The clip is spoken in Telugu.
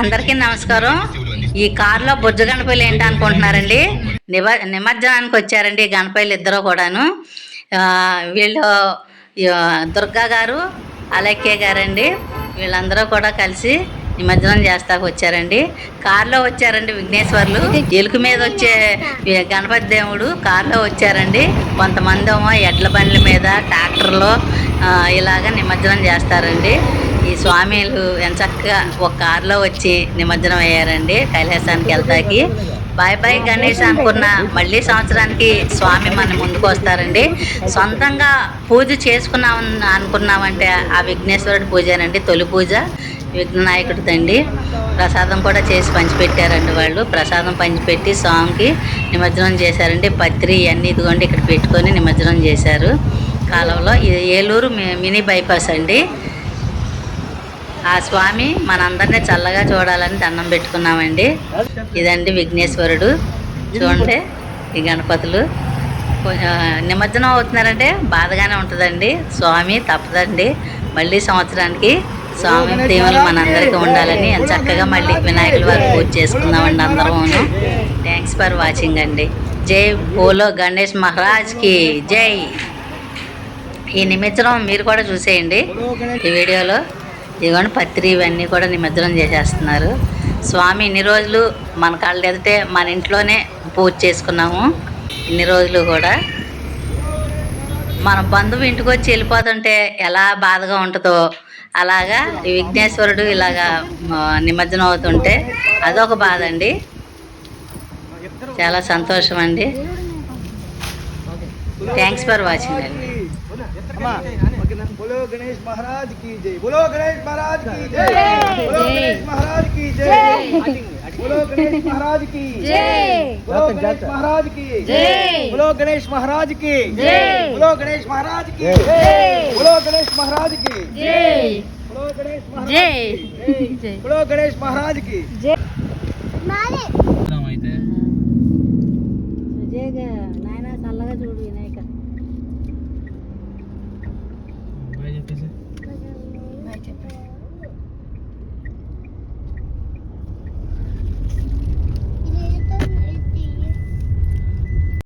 అందరికీ నమస్కారం. ఈ కారులో బుజ్జ గణపతిలు ఏంటి అనుకుంటున్నారండి? నిమ నిమజ్జనానికి వచ్చారండి గణపతిలు ఇద్దరు కూడాను. వీళ్ళు దుర్గా గారు అలక్య గారండి. వీళ్ళందరూ కూడా కలిసి నిమజ్జనం చేస్తాకు వచ్చారండి. కారులో వచ్చారండి విఘ్నేశ్వర్లు. ఎలుక మీద వచ్చే గణపతి దేవుడు కారులో వచ్చారండి. కొంతమంది ఏమో ఎడ్ల బండ్ల మీద ట్రాక్టర్లో ఇలాగ నిమజ్జనం చేస్తారండి. ఈ స్వామిలు ఎంచక్కగా ఒక కారులో వచ్చి నిమజ్జనం అయ్యారండి. కైలాసానికి వెళ్తాకి. బాయ్ బాయ్ గణేష్ అనుకున్న మళ్ళీ సంవత్సరానికి స్వామి మన ముందుకు వస్తారండి. సొంతంగా పూజ చేసుకున్నాం అనుకున్నామంటే ఆ విఘ్నేశ్వరుడి పూజనండి తొలి పూజ. విఘ్ననాయకుడిదండి. ప్రసాదం కూడా చేసి పంచిపెట్టారండి వాళ్ళు. ప్రసాదం పంచిపెట్టి స్వామికి నిమజ్జనం చేశారండి. పత్రి ఇవన్నీ ఇదిగోండి ఇక్కడ పెట్టుకొని నిమజ్జనం చేశారు. కాలంలో ఏలూరు మి- మినీ బైపాస్ అండి. ఆ స్వామి మనందరినీ చల్లగా చూడాలని దండం పెట్టుకున్నామండి. ఇదండి విఘ్నేశ్వరుడు. చూడండి ఈ గణపతులు. నిమజ్జనం అవుతున్నారంటే బాధగానే ఉంటుందండి. స్వామి తప్పదండి. మళ్ళీ సంవత్సరానికి స్వామి దీవులు మనందరికీ ఉండాలని చక్కగా మళ్ళీ వినాయకుల వారు పూజ చేసుకుందామండి అందరము థ్యాంక్స్ ఫర్ వాచింగ్ అండి. జై బోలో గణేష్ మహారాజ్కి జై. ఈ నిమజ్జనం మీరు కూడా చూసేయండి. ఈ వీడియోలో ఇదిగోండి పత్రి ఇవన్నీ కూడా నిమజ్జనం చేసేస్తున్నారు. స్వామి ఇన్ని రోజులు మన కాళ్ళు ఎదితే మన ఇంట్లోనే పూజ చేసుకున్నాము. ఇన్ని రోజులు కూడా మన బంధువు ఇంటికి వచ్చి వెళ్ళిపోతుంటే ఎలా బాధగా ఉంటుందో అలాగా విఘ్నేశ్వరుడు ఇలాగా నిమజ్జనం అవుతుంటే అదొక బాధ అండి చాలా సంతోషం అండి థ్యాంక్స్ ఫర్ వాచింగ్ అండి बोलो गणेश महाराज की जय बोलो गणेश महाराज की जय बोलो गणेश महाराज की जय बोलो गणेश महाराज की जय बोलो गणेश महाराज की जय बोलो गणेश महाराज की जय बोलो गणेश महाराज की जय बोलो गणेश महाराज की जय बोलो गणेश महाराज जय बोलो गणेश महाराज की जय నాయన చల్లగా చూడు